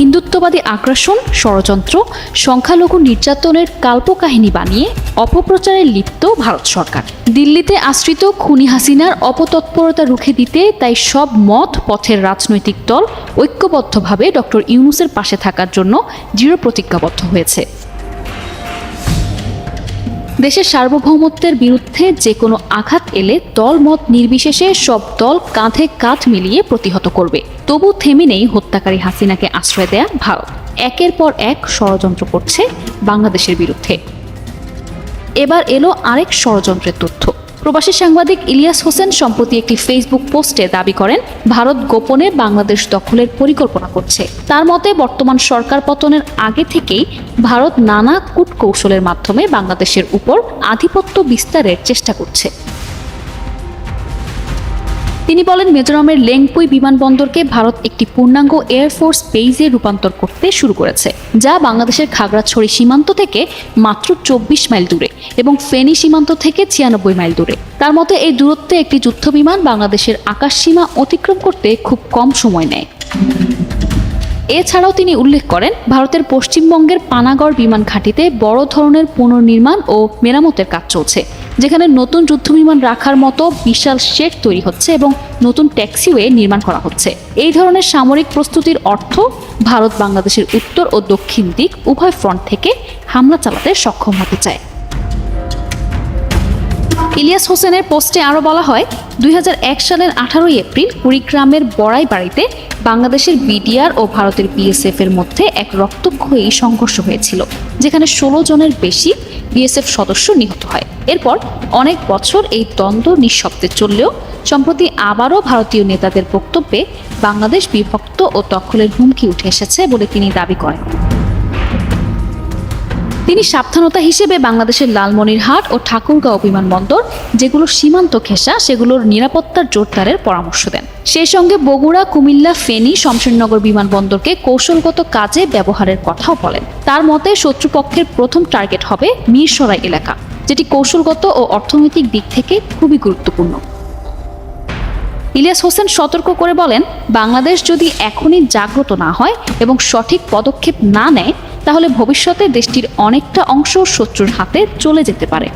হিন্দুত্ববাদী আগ্রাসন, ষড়যন্ত্র, সংখ্যালঘু নির্যাতনের কাল্পকাহিনী বানিয়ে অপপ্রচারে লিপ্ত ভারত সরকার। দিল্লিতে আশ্রিত খুনি হাসিনার অপতৎপরতা রুখে দিতে তাই সব মত পথের রাজনৈতিক দল ঐক্যবদ্ধভাবে ডক্টর ইউনুসের পাশে থাকার জন্য দৃঢ় প্রতিজ্ঞাবদ্ধ হয়েছে। দেশের সার্বভৌমত্বের বিরুদ্ধে যে কোনো আঘাত এলে দল মত নির্বিশেষে সব দল কাঁধে কাঁধ মিলিয়ে প্রতিহত করবে। তবু থেমে নেই হত্যাকারী হাসিনাকে আশ্রয় দেয়া ভারত। একের পর এক ষড়যন্ত্র করছে বাংলাদেশের বিরুদ্ধে। এবার এলো আরেক ষড়যন্ত্রের তথ্য। প্রবাসী সাংবাদিক ইলিয়াস হোসেন সম্প্রতি একটি ফেসবুক পোস্টে দাবি করেন, ভারত গোপনে বাংলাদেশ দখলের পরিকল্পনা করছে। তার মতে, বর্তমান সরকার পতনের আগে থেকেই ভারত নানা কূটকৌশলের মাধ্যমে বাংলাদেশের উপর আধিপত্য বিস্তারের চেষ্টা করছে। তিনি বলেন, মিজোরামের লেংপুই বিমানবন্দরকে ভারত একটি পূর্ণাঙ্গ এয়ারফোর্স বেইজে রূপান্তর করতে শুরু করেছে, যা বাংলাদেশের খাগড়াছড়ি সীমান্ত থেকে মাত্র চব্বিশ মাইল দূরে এবং ফেনী সীমান্ত থেকে ছিয়ানব্বই মাইল দূরে। তার মতে, এই দূরত্বে একটি যুদ্ধ বিমান বাংলাদেশের আকাশসীমা অতিক্রম করতে খুব কম সময় নেয়। এছাড়াও তিনি উল্লেখ করেন, ভারতের পশ্চিমবঙ্গের পানাগড় বিমান ঘাঁটিতে বড় ধরনের পুনর্নির্মাণ ও মেরামতের কাজ চলছে। যেখানে নতুন যুদ্ধ বিমান রাখার মতো বিশাল শেড তৈরি হচ্ছে এবং নতুন ট্যাক্সিওয়ে নির্মাণ করা হচ্ছে। এই ধরনের সামরিক প্রস্তুতির অর্থ ভারত বাংলাদেশের উত্তর ও দক্ষিণ দিক উভয় ফ্রন্ট থেকে হামলা চালাতে সক্ষম হতে চায়। ইলিয়াস হোসেনের পোস্টে আরও বলা হয়, দুই হাজার এক সালের আঠারোই এপ্রিল কুড়িগ্রামের বড়াই বাড়িতে বাংলাদেশের বিডিআর ও ভারতের বিএসএফ এর মধ্যে এক রক্তক্ষয়ী সংঘর্ষ হয়েছিল, যেখানে ষোলো জনের বেশি বিএসএফ সদস্য নিহত হয়। এরপর অনেক বছর এই দ্বন্দ্ব নিঃশব্দে চললেও সম্প্রতি আবারও ভারতীয় নেতাদের বক্তব্যে বাংলাদেশ বিভক্ত ও দখলের হুমকি উঠে এসেছে বলে তিনি দাবি করেন। তিনি সাবধানতা হিসেবে বাংলাদেশের লালমনিরহাট ও ঠাকুরগাঁও বিমানবন্দর যেগুলো সীমান্ত ঘেঁষা, সেগুলোর নিরাপত্তার জোরদারের পরামর্শ দেন। সেই সঙ্গে বগুড়া, কুমিল্লা, ফেনী, শমশেরনগর বিমানবন্দরকে কৌশলগত কাজে ব্যবহারের কথাও বলেন। তার মতে, শত্রুপক্ষের প্রথম টার্গেট হবে মিরসরাই এলাকা, যেটি কৌশলগত ও অর্থনৈতিক দিক থেকে খুবই গুরুত্বপূর্ণ। ইলিয়াস হোসেন সতর্ক করে বলেন, বাংলাদেশ যদি এখনই জাগ্রত না হয় এবং সঠিক পদক্ষেপ না নেয় তাহলে ভবিষ্যতে দেশটির অনেকটা অংশ শত্রুর হাতে চলে যেতে পারে।